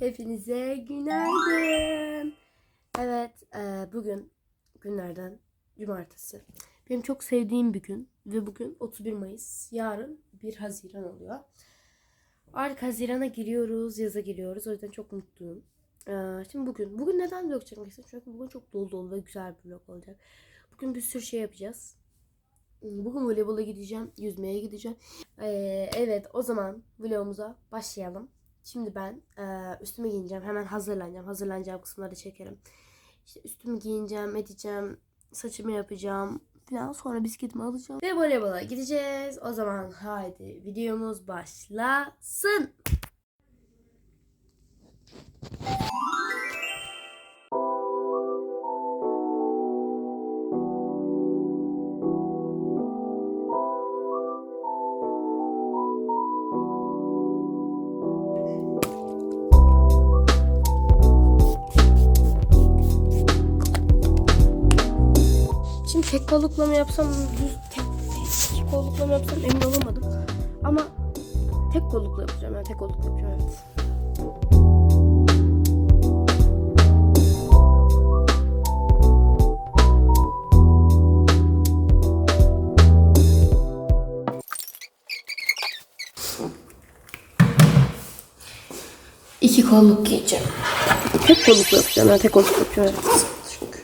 Hepinize günaydın. Evet, e, bugün günlerden cumartesi. Benim çok sevdiğim bir gün ve bugün 31 Mayıs. Yarın 1 Haziran oluyor. Artık Haziran'a giriyoruz, yaza giriyoruz. O yüzden çok mutluyum. E, şimdi bugün, bugün neden vlog çekmek? Çünkü bugün çok dolu dolu ve güzel bir vlog olacak. Bugün bir sürü şey yapacağız. Bugün voleybola gideceğim, yüzmeye gideceğim. E, evet, o zaman vlogumuza başlayalım. Şimdi ben e, üstümü giyineceğim. Hemen hazırlanacağım. Hazırlanacağım kısımları çekerim. İşte üstümü giyineceğim, edeceğim. Saçımı yapacağım. Falan sonra bisikletimi alacağım. Ve voleybola gideceğiz. O zaman haydi videomuz başlasın. Şimdi tek kollukla mı yapsam, düz tek, tek kollukla mı yapsam emin olamadım. Ama tek kollukla yapacağım. Yani tek kollukla yapacağım evet. İki kolluk giyeceğim. Tek kollukla yapacağım. Yani tek kollukla yapacağım. Evet. Çünkü.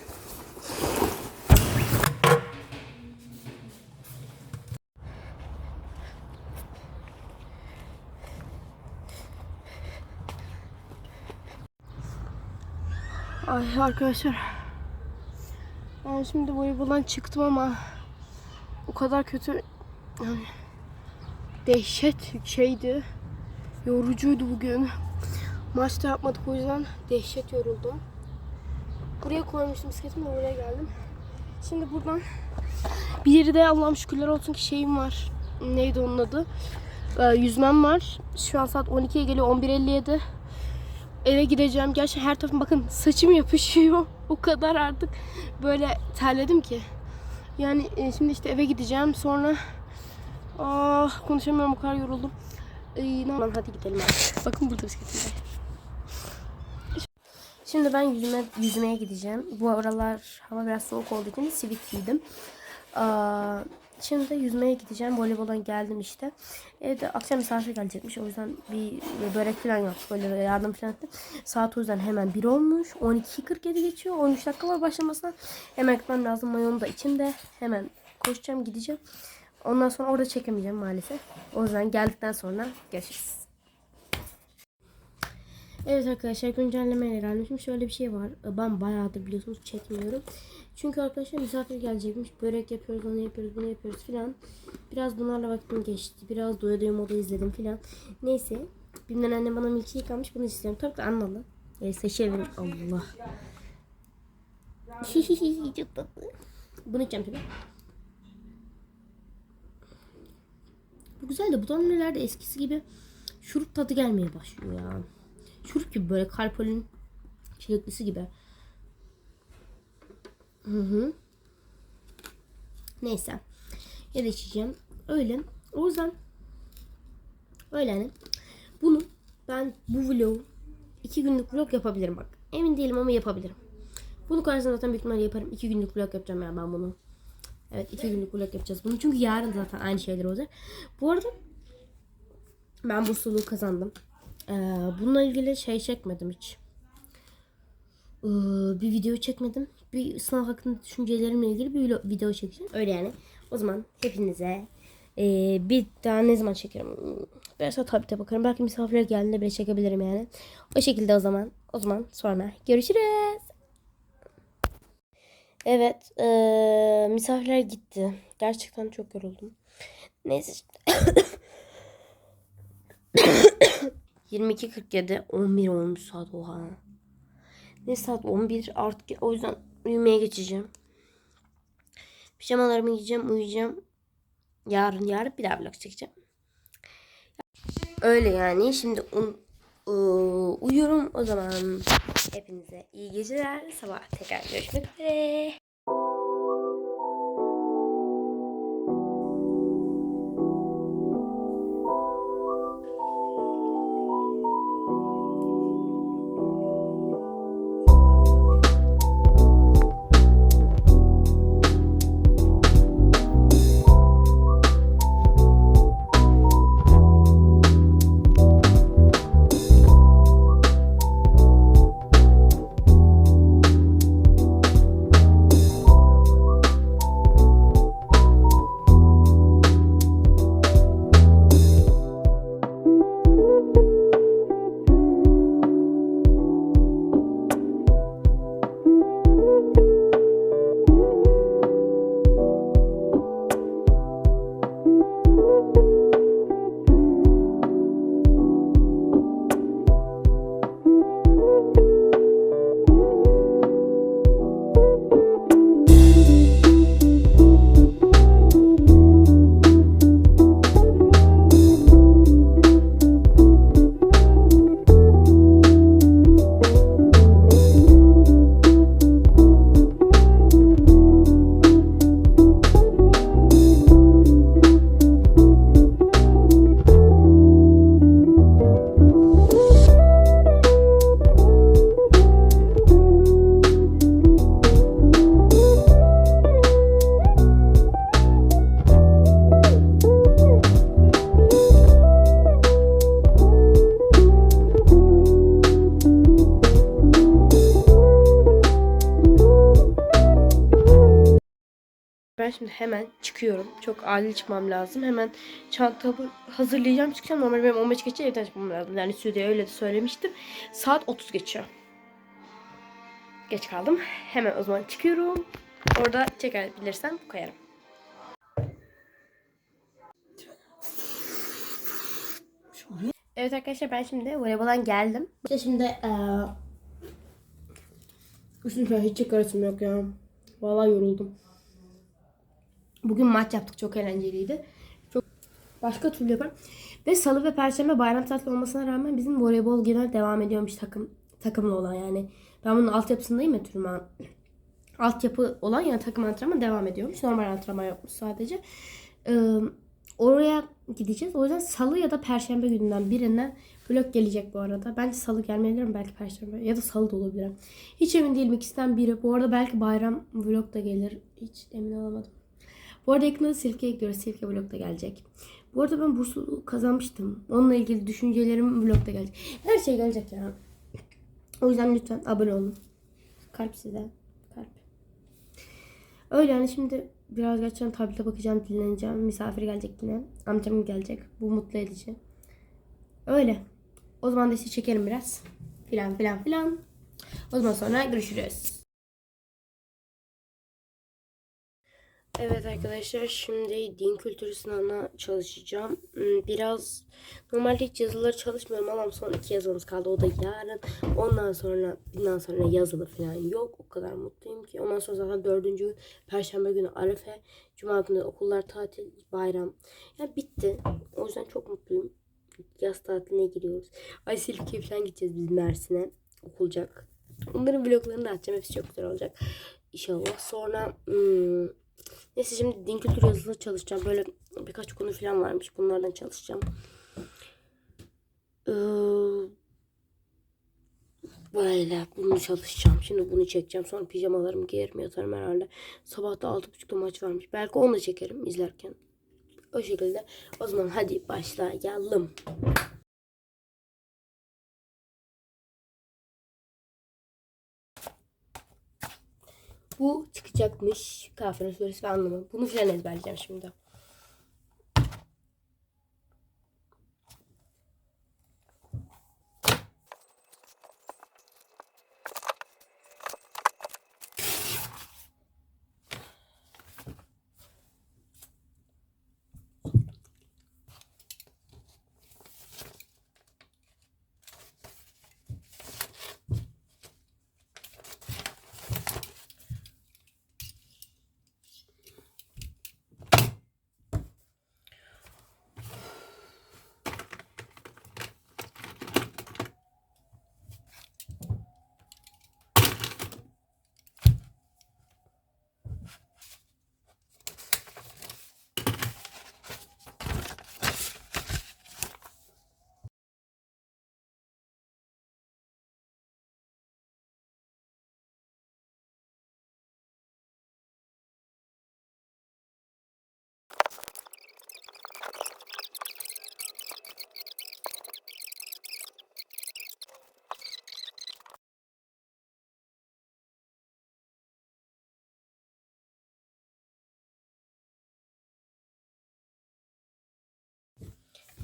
Ay arkadaşlar. Ben şimdi voleyboldan çıktım ama o kadar kötü yani dehşet şeydi. Yorucuydu bugün. Maçta yapmadık o yüzden dehşet yoruldum. Buraya koymuştum bisikletimi oraya geldim. Şimdi buradan bir de Allah'ım şükürler olsun ki şeyim var. Neydi onun adı? Ee, yüzmem var. Şu an saat 12'ye geliyor 11.57 eve gideceğim. Gerçi her tarafım bakın saçım yapışıyor. O kadar artık böyle terledim ki. Yani e, şimdi işte eve gideceğim. Sonra ah konuşamıyorum o kadar yoruldum. Ee, ne yapalım hadi gidelim artık. Bakın burada bisikletim var. Şimdi ben yüzme, yüzmeye gideceğim. Bu aralar hava biraz soğuk olduğu için sivit giydim. Aa, şimdi yüzmeye gideceğim. Voleyboldan geldim işte. Evde akşam misafir gelecekmiş. O yüzden bir börek falan yok. Böyle yardım falan ettim. Saat o yüzden hemen 1 olmuş. 12.47 geçiyor. 13 dakika var başlamasına. Hemen gitmem lazım. Mayonum da içimde. Hemen koşacağım gideceğim. Ondan sonra orada çekemeyeceğim maalesef. O yüzden geldikten sonra görüşürüz. Evet arkadaşlar güncellemeyle geldim. Şimdi şöyle bir şey var. Ben bayağıdır biliyorsunuz çekmiyorum. Çünkü arkadaşlar misafir gelecekmiş. Börek yapıyoruz, onu yapıyoruz, bunu yapıyoruz filan. Biraz bunlarla vaktim geçti. Biraz doya doya moda izledim filan. Neyse. Bimden annem bana milkshake yıkamış. Bunu istiyorum. Tabii ki anladı. E, seçerim. Allah. Çok tatlı. Bunu içeceğim tabii. Bu güzel de bu damlelerde eskisi gibi şurup tadı gelmeye başlıyor ya. Şurup gibi böyle kalpolin çileklisi gibi. Hı hı. Neyse. Ya da içeceğim. Öyle. O yüzden öyle yani. Bunu ben bu vlogu iki günlük vlog yapabilirim bak. Emin değilim ama yapabilirim. Bunu koyarsam zaten büyük ihtimalle yaparım. İki günlük vlog yapacağım yani ben bunu. Evet iki günlük vlog yapacağız bunu. Çünkü yarın zaten aynı şeyler olacak. Bu arada ben bursluluğu kazandım. Ee, bununla ilgili şey çekmedim hiç. Ee, bir video çekmedim. Bir sınav hakkında düşüncelerimle ilgili bir video çekeceğim. Öyle yani. O zaman hepinize ee, bir daha ne zaman çekerim? Biraz daha tabii bakarım. Belki misafirler geldiğinde bile çekebilirim yani. O şekilde o zaman. O zaman sonra görüşürüz. Evet. ee, misafirler gitti. Gerçekten çok yoruldum. Neyse işte. 22.47 11 olmuş saat oha. Ne saat 11 artık o yüzden uyumaya geçeceğim. Pijamalarımı giyeceğim uyuyacağım. Yarın yarın bir daha vlog çekeceğim. Öyle yani şimdi un, uyuyorum o zaman. Hepinize iyi geceler. Sabah tekrar görüşmek üzere. Çıkıyorum. Çok acil çıkmam lazım. Hemen çantamı hazırlayacağım çıkacağım. Normalde benim 15 geçe evden çıkmam lazım. Yani Suudi'ye öyle de söylemiştim. Saat 30 geçiyor. Geç kaldım. Hemen o zaman çıkıyorum. Orada çekebilirsem koyarım. Evet arkadaşlar ben şimdi voleyboldan geldim. İşte şimdi eee Üstüne hiç çıkarasım yok ya. Vallahi yoruldum. Bugün maç yaptık. Çok eğlenceliydi. Çok başka türlü yaparım. Ve salı ve perşembe bayram tatili olmasına rağmen bizim voleybol genel devam ediyormuş takım takımlı olan yani. Ben bunun altyapısındayım ya türüme. Altyapı olan yani takım antrenmanı devam ediyormuş. Normal antrenman yokmuş sadece. Ee, oraya gideceğiz. O yüzden salı ya da perşembe gününden birinden vlog gelecek bu arada. Bence salı gelmeyebilirim belki perşembe ya da salı da olabilir. Hiç emin değilim ikisinden biri. Bu arada belki bayram vlog da gelir. Hiç emin olamadım. Bu arada yakında Silke'ye gidiyoruz. Silke vlog da gelecek. Bu arada ben burslu kazanmıştım. Onunla ilgili düşüncelerim vlogda gelecek. Her şey gelecek ya. O yüzden lütfen abone olun. Kalp size. Kalp. Öyle yani şimdi biraz geçen tablete bakacağım, dinleneceğim. Misafir gelecek yine. Amcam gelecek. Bu mutlu edici. Öyle. O zaman da sizi çekerim biraz. Filan filan filan. O zaman sonra görüşürüz. Evet arkadaşlar şimdi din kültürü sınavına çalışacağım. Hmm, Biraz normalde hiç yazıları çalışmıyorum ama son iki yazımız kaldı. O da yarın. Ondan sonra bundan sonra yazılı falan yok. O kadar mutluyum ki. Ondan sonra zaten dördüncü Perşembe günü Arefe. Cuma günü okullar tatil, bayram. Ya bitti. O yüzden çok mutluyum. Yaz tatiline giriyoruz. Ay Silifke'ye falan gideceğiz biz Mersin'e. Okulacak. Onların vloglarını da açacağım. Hepsi çok güzel olacak. İnşallah. Sonra hmm, Neyse şimdi din kültürü yazılı çalışacağım. Böyle birkaç konu falan varmış. Bunlardan çalışacağım. Ee, böyle bunu çalışacağım. Şimdi bunu çekeceğim. Sonra pijamalarımı giyerim yatarım herhalde. Sabah da 6.30'da maç varmış. Belki onu da çekerim izlerken. O şekilde. O zaman hadi başlayalım. Bu çıkacakmış. Kafir'in suresi ve anlamı. Bunu filan ezberleyeceğim şimdi.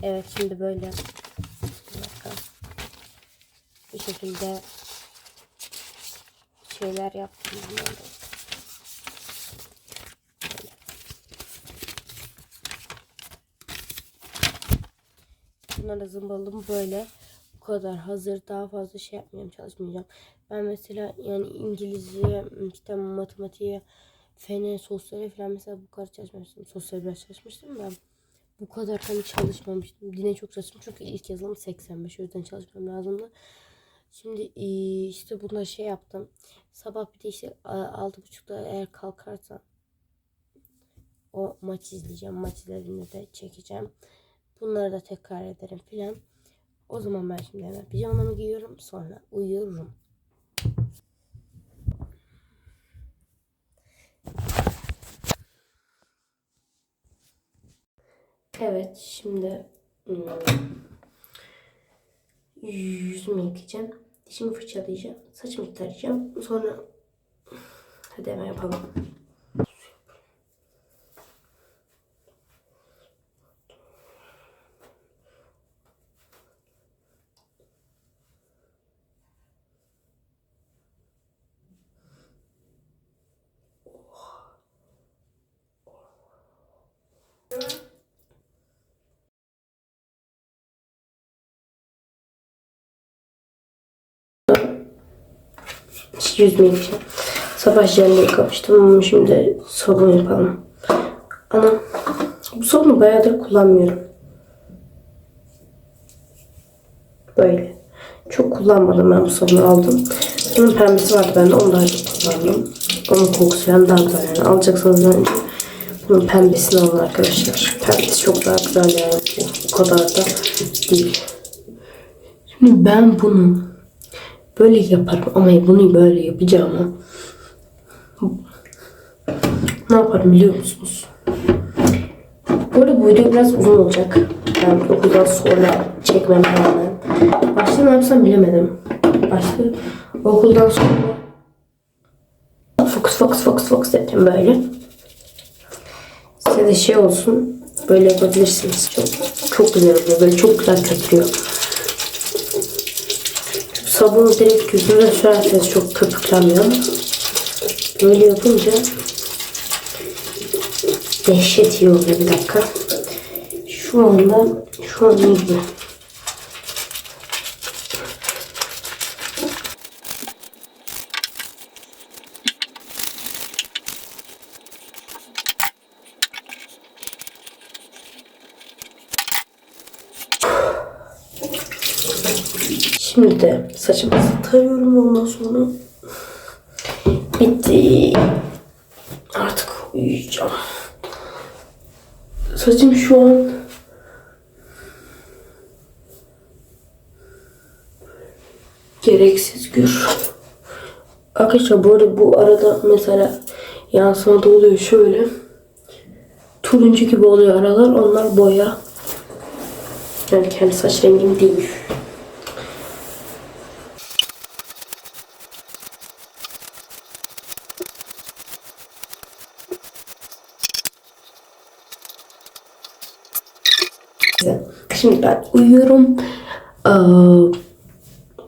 Evet şimdi böyle bu şekilde şeyler yaptım. Böyle. Bunları zımbaladım böyle. Bu kadar hazır. Daha fazla şey yapmayacağım, çalışmayacağım. Ben mesela yani İngilizce, işte matematiğe, fene, sosyale falan mesela bu kadar çalışmıştım. Sosyal biraz çalışmıştım ben bu kadar hani çalışmamıştım. Dine çok çalıştım çünkü ilk yazılım 85. O yüzden çalışmam lazımdı. Şimdi e, işte bunları şey yaptım. Sabah bir de işte 6.30'da eğer kalkarsa o maç izleyeceğim. Maç izlediğimde de çekeceğim. Bunları da tekrar ederim filan. O zaman ben şimdi hemen pijamamı giyiyorum. Sonra uyuyorum. Evet şimdi hmm, yüzümü yıkayacağım. Dişimi fırçalayacağım. Saçımı tarayacağım. Sonra hadi hemen yapalım. Hiç yüzme gideceğim. Sabah jelle yıkamıştım. Şimdi sabun yapalım. Ana bu sabunu bayağıdır kullanmıyorum. Böyle. Çok kullanmadım ben bu sabunu aldım. Bunun pembesi vardı bende onu daha çok kullandım. Onun kokusu yani daha güzel yani. Alacaksanız önce bunun pembesini alın arkadaşlar. Pembesi çok daha güzel yani. O kadar da değil. Şimdi ben bunu böyle yaparım ama bunu böyle yapacağım ne yaparım biliyor musunuz? Bu bu video biraz uzun olacak. Yani okuldan sonra çekmem rağmen. Başta ne yapsam bilemedim. Başta okuldan sonra fokus fokus fokus fokus yapacağım böyle. Size de şey olsun. Böyle yapabilirsiniz. Çok çok güzel oluyor. Böyle çok güzel köpürüyor. Sabunu direkt yüzüne sürerseniz çok köpüklenmiyor böyle yapınca dehşet iyi oluyor bir dakika. Şu anda şu an. Şimdi de saçımızı tarıyorum ondan sonra bitti. Artık uyuyacağım. Saçım şu an gereksiz gür. Arkadaşlar bu arada bu arada mesela yansıma da oluyor şöyle. Turuncu gibi oluyor aralar. Onlar boya. Yani kendi saç rengim değil. Ben uyuyorum. Ee,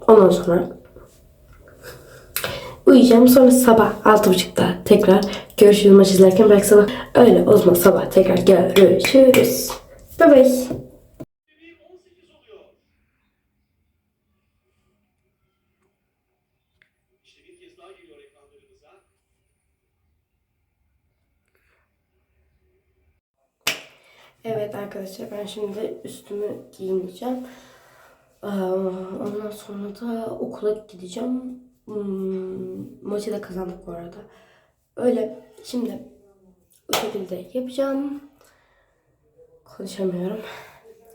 ondan sonra uyuyacağım. Sonra sabah 6.30'da tekrar görüşürüz maç izlerken. Belki sabah öyle o sabah tekrar görüşürüz. Bye bye. İşte bir kez daha geliyor ekranlarımıza. Evet arkadaşlar ben şimdi üstümü giyineceğim. Ee, Ondan sonra da okula gideceğim. Hmm, Maçı da kazandık bu arada. Öyle şimdi bu şekilde yapacağım. Konuşamıyorum.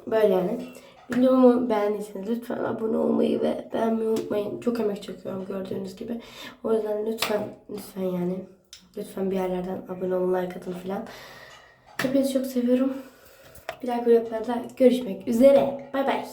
Böyle yani. Videomu beğendiyseniz lütfen abone olmayı ve beğenmeyi unutmayın. Çok emek çekiyorum gördüğünüz gibi. O yüzden lütfen lütfen yani lütfen bir yerlerden abone olun, like atın falan. Hepinizi çok seviyorum. Bir dahaki vloglarda görüşmek üzere. Bay bay.